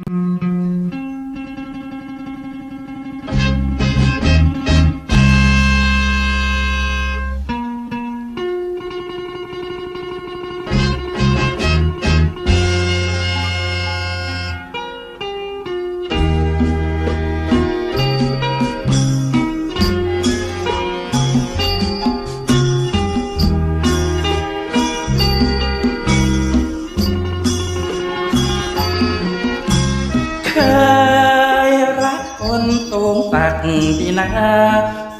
เสักดีนา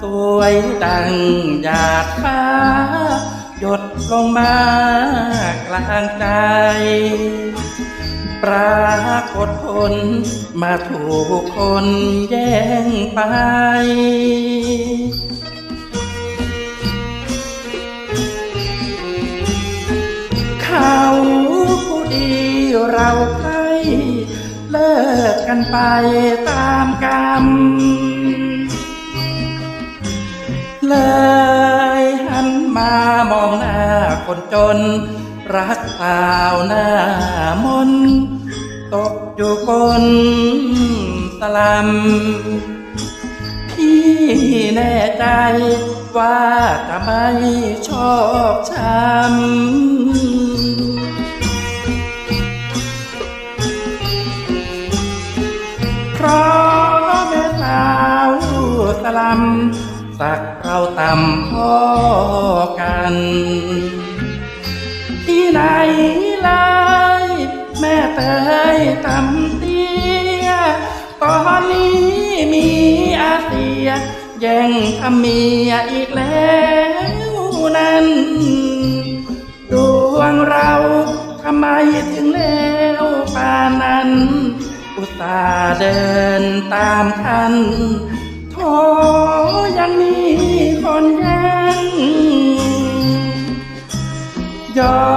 สวยดังหยาดฟ้า หยดลงมากลางใจ ปรากฏผลมาถูกคนแย่งไปเขาผู้ดีเราใครเลิกกันไปตามกรรม เลยหันมามองหน้าคนจน รักสาวหน้ามน ตกอยู่บนสลัมพี่แน่ใจว่าจะไม่ชอบช้ำเพราะแม่สาวสลัม สักเราต่ำพ่อกัน ที่ไหนเลยแม่เตยตำเตี้ยตอนนี้มีอาเซียแย่งทำเมียอีกแล้วนั้นดวงเราทำไมถึงแล้วป่านนั้น อุตส่าห์เดินตามทัน ยังมีคนแย่งยอ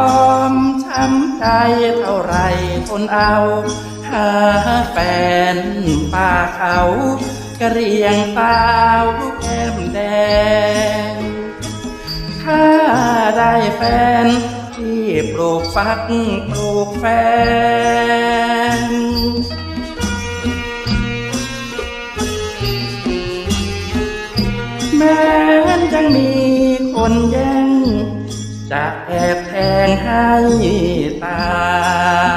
มช้ำใจเท่าไรทนเอา หาแฟนป่าเขากระเรียงสาวแก้มแดง ถ้าได้แฟนที่ปลูกฟักปลูกแฟน แม้นยังมีคนแย่งจะแอบแทงให้ตาย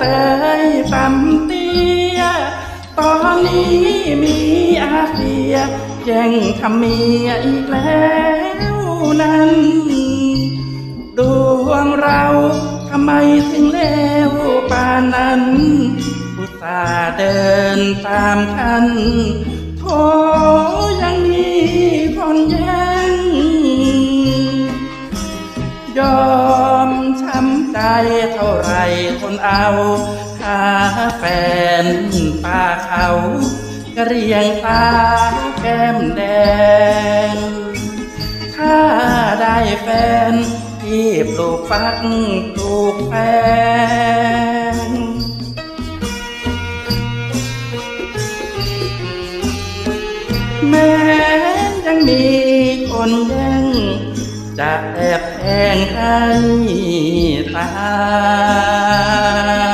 เตยตำเตี้ย ตอนนี้มีอาเซียแย่งทำเมียอีกแล้วนั้น ดวงเราทำไมถึงแล้วป่านนั้นอุตส่าห์เดินตามทันโทยังมีคนแย่ เท่าไรทนเอาหาแฟนป่าเขากระเรียงสาแก้มแดง ถ้าได้แฟนที่ปลูกฟักปลูกแฟนแม้นยังมีคนแย่ง จะแอบแทงให้ตาย